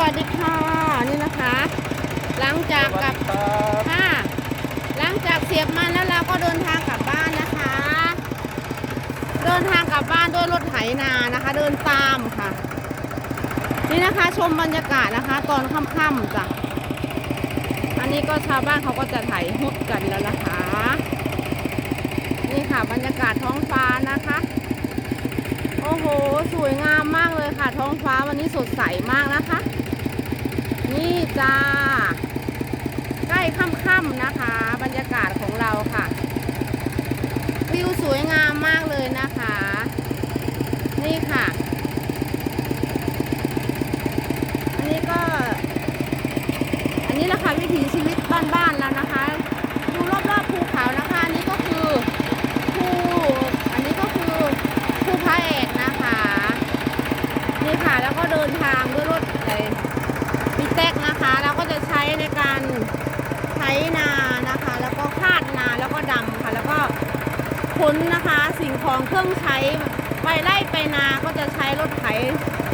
วัสดีค่ะนี่นะคะ หลังจากกลับค่ะหลังจากเสียบมันแล้วเราก็เดินทางกลับบ้านนะคะ เดินทางกลับบ้านด้วยรถไถนานะคะ เดินตามค่ะ นี่นะคะชมบรรยากาศนะคะ ตอนค่ำๆจ้ะอันนี้ก็ชาวบ้านเขาก็จะไถฮุดกันแล้วนะคะ นี่ค่ะบรรยากาศท้องฟ้านะคะโอ้โห สวยงามมากเลยค่ะ ท้องฟ้าวันนี้สดใสมากนะคะ นี่จ้า ใกล้ค่ำๆนะคะ บรรยากาศของเราค่ะ วิวสวยงามมากเลยนะคะ นี่ค่ะ อันนี้ก็ อันนี้แหละค่ะวิถีชีวิตบ้านๆแล้วนะคะ ดูรอบๆภูเขานะคะ อันนี้ก็คือภูอันนี้ก็คือภูพระเอกนะคะ นี่ค่ะแล้วก็เดินทางด้วยรถไอ้ปีเต็กนะคะ เราก็จะใช้ในการไถนานะคะ แล้วก็คาดนาแล้วก็ดำค่ะ แล้วก็ขนนะคะ สิ่งของเครื่องใช้ไปไล่ไปนาก็จะใช้รถไถ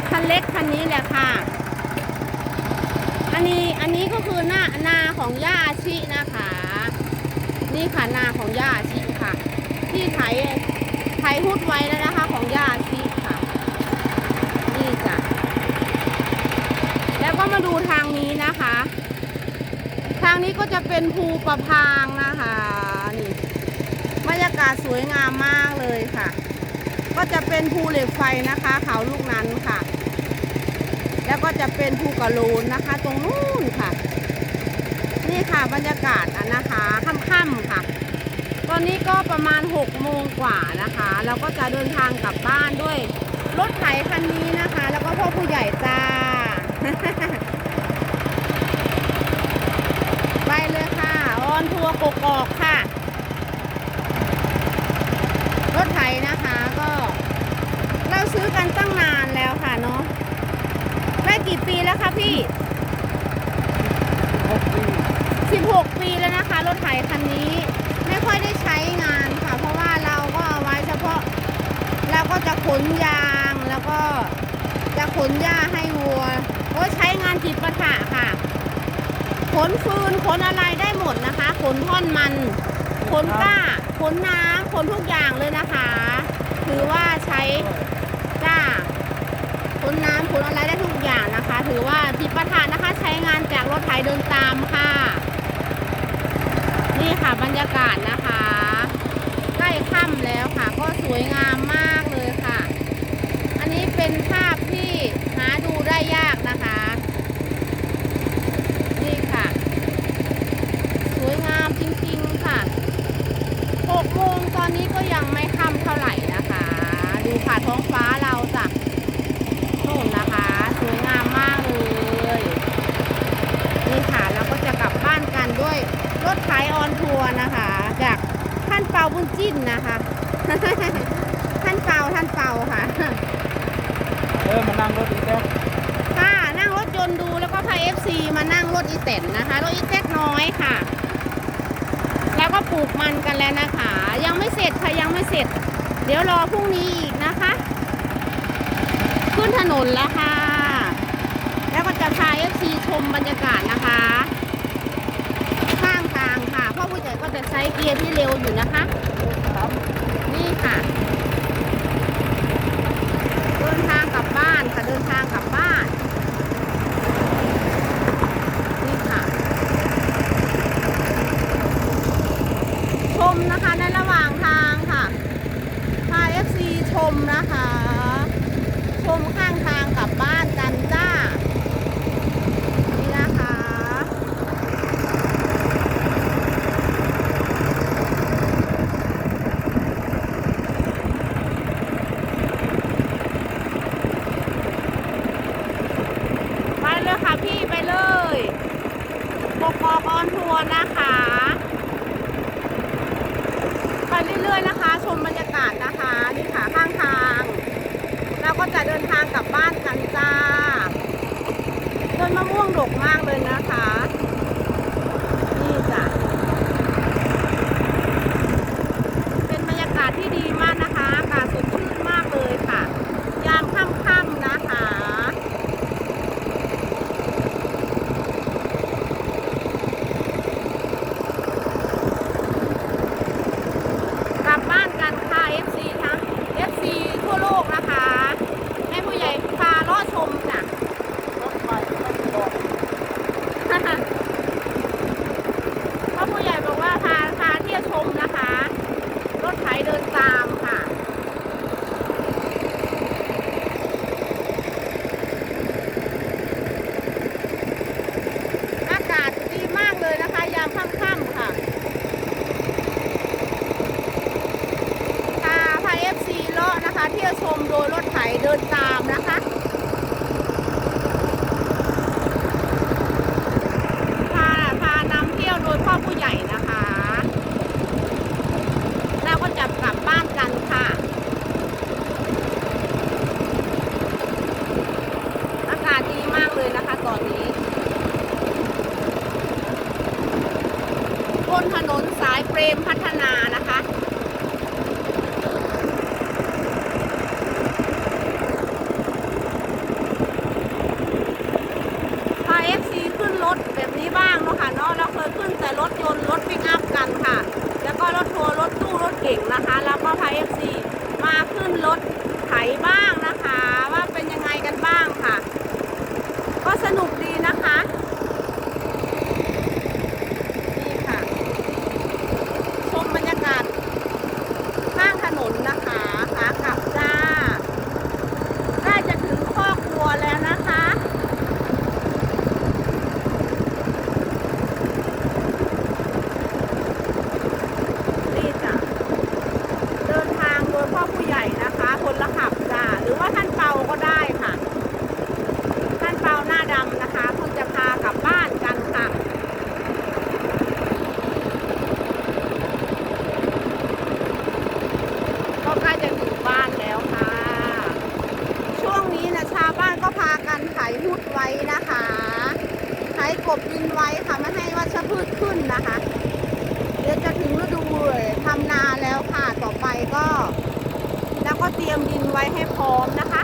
คันเล็กคันนี้แหละค่ะ อันนี้อันนี้ก็คือหน้านาของย่าอาชินะคะ นี่ค่ะนาของย่าอาชิค่ะ ที่ไถไถหุดไว้แล้วนะคะของย่าอาชิค่ะ นี่จ้ะแล้วก็มาดูทางนี้นะคะ ทางนี้ก็จะเป็นภูประพางนะคะ รรยากาศสวยงามมากเลยค่ะ ก็จะเป็นภูเหล็กไฟนะคะ เขาลูกนั้นค่ะ แล้วก็จะเป็นภูกระโลนนะคะ ตรงนู้นค่ะ นี่ค่ะบรรยากาศอะนะคะค่ำๆค่ะ ตอนนี้ก็ประมาณ6โมงกว่านะคะ เราก็จะเดินทางกลับบ้านด้วยรถไถคันนี้นะคะ แล้วก็พ่อผู้ใหญ่จ้าไปเลยค่ะ ออนทัวร์กกอกค่ะ รถไถนะคะก็เราซื้อกันตั้งนานแล้วค่ะเนาะได้กี่ปีแล้วคะพี่ 16 ปีแล้วนะคะ รถไถคันนี้ไม่ค่อยได้ใช้งานค่ะ เพราะว่าเราก็เอาไว้เฉพาะเราก็จะขนยางแล้วก็จะขนหญ้าให้วัวก็ใช้งานจิปาถะค่ะ ขนฟืนขนอะไรได้หมดนะคะ ขนท่อนมัน ขนกล้าขนน้ำขนทุกอย่างเลยนะคะ ถือว่าใช้จ้าขนน้ำขนอะไรได้ทุกอย่างนะคะ ถือว่าจิปาถะนะคะใช้งานจากรถไถเดินตามค่ะ นี่ค่ะบรรยากาศนะคะ ใกล้ค่ำแล้วค่ะ ก็สวยงามมากเลยค่ะ อันนี้เป็นภาพที่หาดูได้ยากนะคะ นี่ค่ะ สวยงามจริงๆค่ะ6โมงตอนนี้ก็ยังไม่ค่ำเท่าไหร่นะคะ ดูค่ะท้ องฟ้าเราจ้ะนู่นนะคะสวยงามมากเลยนี่ค่ะเราก็จะกลับบ้านกันด้วยรถไถออนทัวร์นะคะ จากท่านเปาบุญจิ้นนะคะ ท่านเปาท่านเปาค่ะ เออมานั่งรถอีกแล้วค่ะนั่งรถยนต์ดูแล้วก็พาเอฟซีมานั่งรถอีเต็นนะคะรถอีเต็กน้อยค่ะ แล้วก็ปลูกมันกันแล้วนะคะ ยังไม่เสร็จค่ะยังไม่เสร็จ เดี๋ยวรอพรุ่งนี้อีกนะคะ ขึ้นถนนแล้วค่ะ แล้วก็จะพาเอฟซีชมบรรยากาศนะคะ ข้างทางค่ะพ่อผู้ใหญ่ก็จะใช้เกียร์ที่เร็วอยู่นะคะ นี่ค่ะ เดินทางกลับบ้านค่ะเดินทางกลับบ้าน นี่ค่ะ ชมนะคะในระหว่างทางค่ะพา FC ชมนะคะ ชมข้างทางกลับบ้านกันจ้า นี่นะคะ ไปเลยค่ะพี่ไปเลยกกอกออนทัวร์นะคะ ไปเรื่อยๆนะคะ ชมบรรยากาศนะคะ นี่ค่ะข้างทาง เราก็จะเดินทางกลับบ้านกันจ้าต้นมะ ม่วงดกมากเลย จะชมโดยรถไถเดินตามนะคะพาพานำเที่ยวโดยพ่อผู้ใหญ่นะคะ แล้วก็จะกลับบ้านกันค่ะอากาศดีมากเลยนะคะตอนนี้บนถนนสายเฟรมพัฒนานะคะ 买一 ว้ค่ะไม่ให้วัชพืชขึ้นนะคะ เดี๋ยวจะถึงฤดูทำนาแล้วค่ะ ต่อไปก็ แล้วก็เตรียมดินไว้ให้พร้อมนะคะ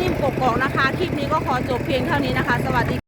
นิ่มกกอกนะคะ คลิปนี้ก็ขอจบเพียงเท่านี้นะคะ สวัสดี